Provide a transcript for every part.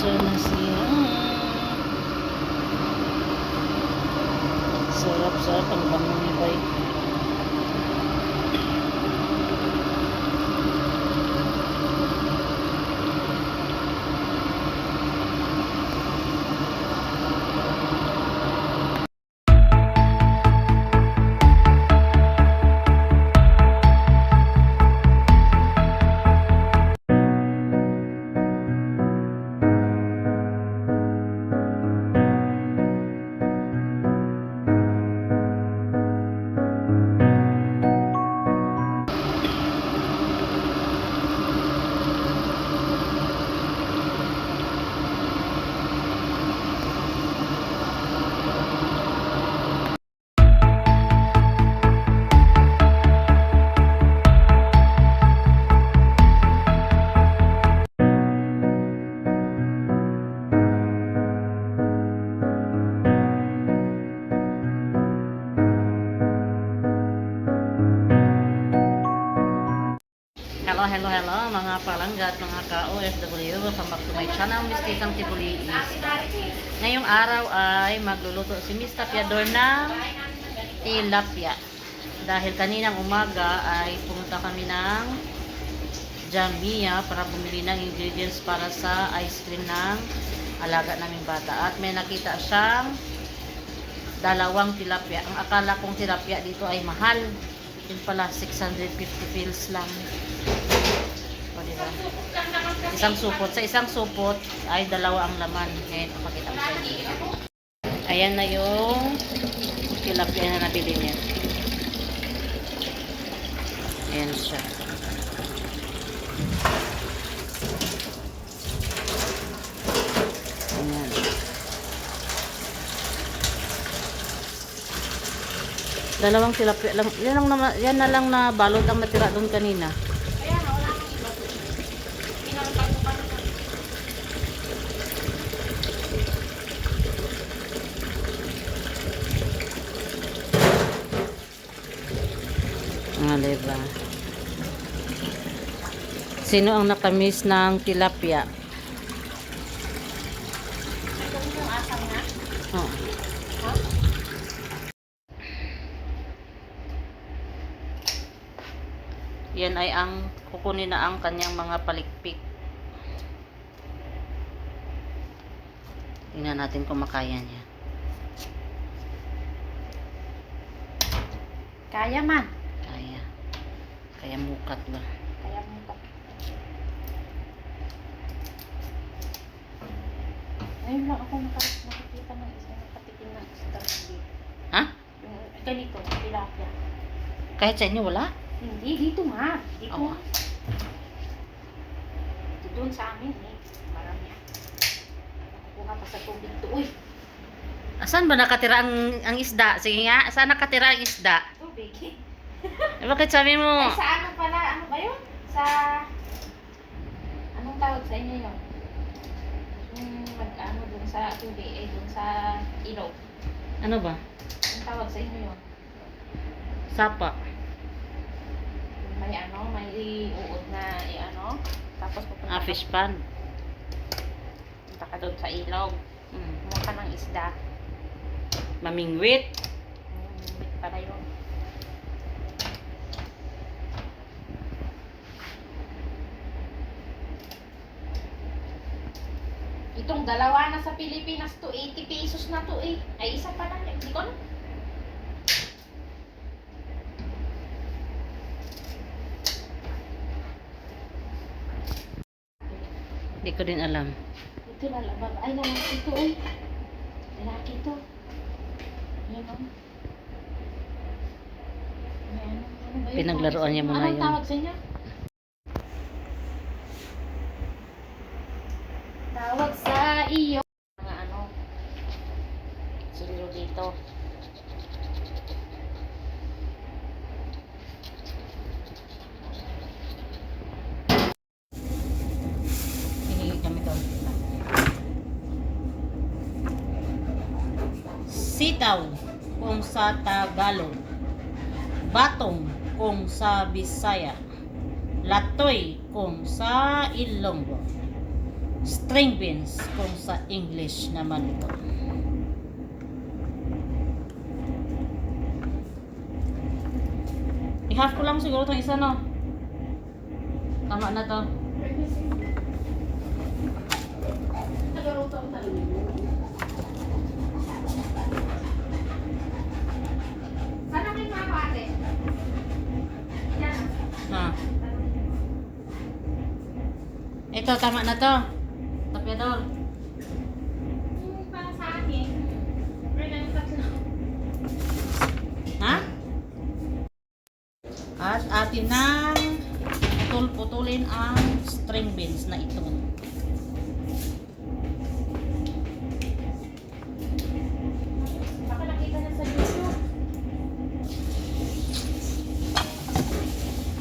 Ito na siya. Sarap-sarap ang bango ni Bay. Hello, hello, hello mga palangga at mga ka-OFW. Welcome back to my channel, Miss Titang Tibuli. Ngayong araw ay magluluto si Miss Tapiador ng tilapia. Dahil kaninang umaga ay pumunta kami ng Jamia para bumili ng ingredients para sa ice cream ng alaga naming bata. At may nakita siyang dalawang tilapia. Ang akala kong tilapia dito ay mahal. Yun pala, 650 pills lang. O, diba? Isang supot. Sa isang supot ay dalawa ang laman. Ngayon, papakita ko sa inyo. Ayan na yung tilapia na nabili niya. Ayan siya. Ayan. Dalawang tilapia. Yan, lang yan na lang na balot ang natira doon kanina. Ah, diba? Sino ang nakamiss ng tilapia? Oh. Yan ay ang kukunin na ang kanyang mga palikpik. Tingnan natin kung makaya niya. Kaya man. Kaya. Mukat ba? Kaya pa. Ngayon lang ako naka- nakikita ng isang nakatikim ng isda dito. Ha? Yung ganito, tilapia. Kahit sa inyo wala? Hindi, dito nga. Dito. Oo. Dito doon sa amin eh. Marami. Nakukuha pa sa tubig to. Uy, Asan ba nakatira ang, ang isda? Sige nga, saan nakatira ang isda? tubig eh. Eh, bakit sabi mo? Ay, sa ano pala? Ano ba yun? Sa... Anong tawag sa inyo yun? Yung mag-ano dun sa tubig, eh, dun sa ilog. Ano ba? Anong tawag sa inyo yun? Sapa. May ano, may uod na i-ano. Tapos pupunta Ah, fish pan. Punta ka doon sa ilog. Hmm. Kumuha ka ng isda. Mamingwit. Bit pala yun. Itong dalawa na sa Pilipinas to, 80 pesos na to eh. Ay, isa pa lang. Hindi ko na. Hindi ko din alam. Ito na lang. Ay, lalaki to eh. Lalaki to. Yan o. Ayan, ano? Pinaglaruan niya muna Anong yun. tawag sa inyo? Tawag sa iyo. Mga ano. Silo dito. Sitaw kung sa Tagalog. Batong kung sa Bisaya. Latoy kung sa Ilonggo. String beans kung sa English naman ito. I-half ko lang siguro itong isa, no? Tama na to. Ha. Ito, tama na to. Tapyador. Yung para sa akin. Pero ganun tatlo. Ha? At atin nang putol-putulin ang string beans na ito. Na.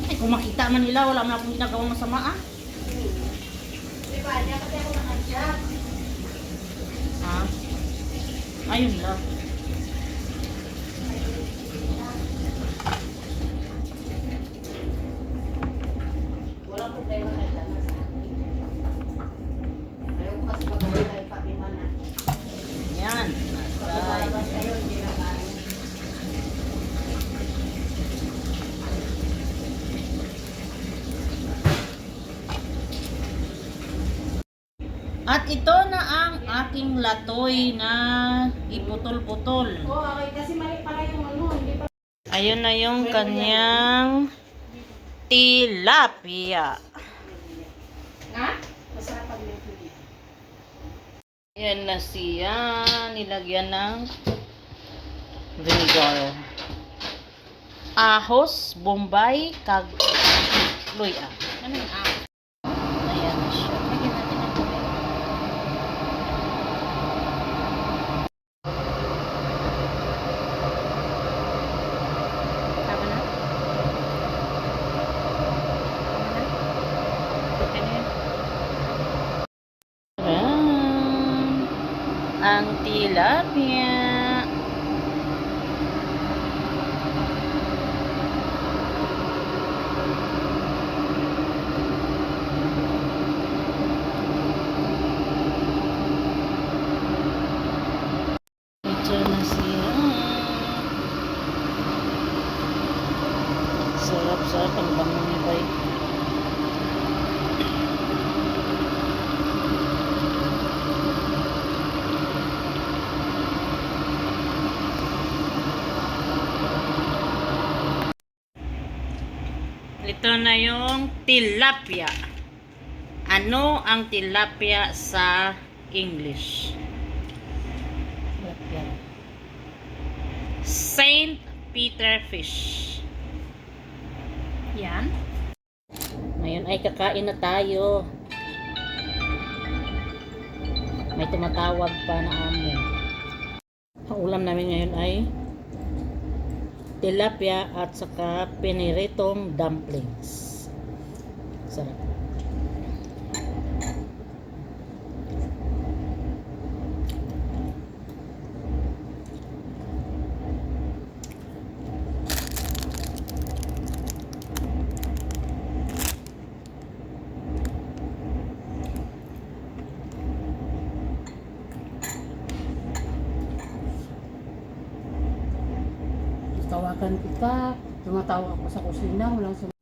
Ay, kung makita man nila, wala man akong ginagawang masama ah. Diba? Diyan kasi ako naka-job. Ha? Ayun lang. Walang problema kahit ano sa akin. Ayaw ko kasi magawa tayo pati man na. Yan. Right. Pagkakalabas kayo, hindi na kain. At ito na ang aking latoy na iputol-putol. Oo, okay. Kasi mali pala yung ano. Hindi pa. Ayun na yung kanyang tilapia. Ha? Masarap pag may tuloy. Yan na siya. Nilagyan ng vinegar. Ahos, bombay, kag luya. Ano yung tilapia. Siya. Sarap-sarap ang Bay. Ito na yung tilapia. Ano ang tilapia sa English? Saint Peter fish. Yan. Ngayon ay kakain na tayo. May tumatawag pa na amo. Ang ulam namin ngayon ay tilapia at saka piniritong dumplings. Sarap. Tawagan kita, tumatawag ako sa kusina, walang sum-